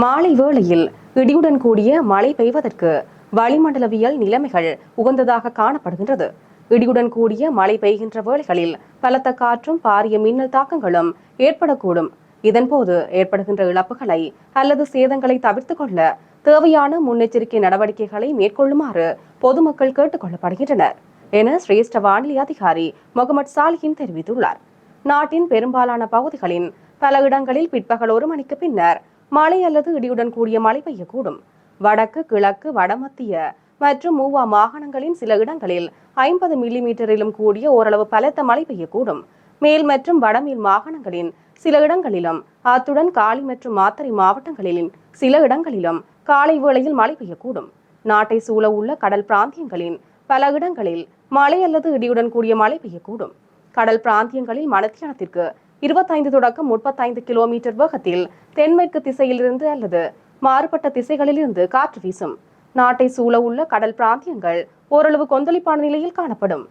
மாலை வேளையில் இடியுடன் கூடிய மழை பெய்வதற்கு வளிமண்டலவியல் நிலைமைகள் உகந்ததாக காணப்படுகின்றது. இடியுடன் கூடிய மழை பெய்கின்ற வேளைகளில் பலத்த காற்றும் பாரிய மின்னல் தாக்கங்களும் ஏற்படக்கூடும். இதன்போது ஏற்படுகின்ற இழப்புகளை அல்லது சேதங்களை தவிர்த்து கொள்ள தேவையான முன்னெச்சரிக்கை நடவடிக்கைகளை மேற்கொள்ளுமாறு பொதுமக்கள் கேட்டுக் கொள்ளப்படுகின்றனர் என சிரேஷ்ட வானிலை அதிகாரி முகமது சாலிஹின் தெரிவித்துள்ளார். நாட்டின் பெரும்பாலான பகுதிகளின் பல இடங்களில் பிற்பகல் ஒரு மணிக்கு பின்னர் மழை அல்லது இடியுடன் கூடிய மழை பெய்யக்கூடும். வடக்கு கிழக்கு வடமத்திய மற்றும் மூவா மாகாணங்களின் சில இடங்களில் ஐம்பது மில்லிமீட்டரிலும் கூடிய ஓரளவு பலத்த மழை பெய்யக்கூடும். மேல் மற்றும் வடமேல் மாகாணங்களின் சில இடங்களிலும் அத்துடன் காலி மற்றும் மாத்தறை மாவட்டங்களின் சில இடங்களிலும் காலை வேளையில் மழை பெய்யக்கூடும். நாட்டை சூழ உள்ள கடல் பிராந்தியங்களின் பல இடங்களில் மழை அல்லது இடியுடன் கூடிய மழை பெய்யக்கூடும். கடல் பிராந்தியங்களில் மணத்தியானத்திற்கு இருபத்தைந்து தொடக்கம் முப்பத்தைந்து கிலோமீட்டர் வேகத்தில் தென்மேற்கு திசையிலிருந்து அல்லது மாறுபட்ட திசைகளிலிருந்து காற்று வீசும். நாட்டை சூழ உள்ள கடல் பிராந்தியங்கள் ஓரளவு கொந்தளிப்பான நிலையில் காணப்படும்.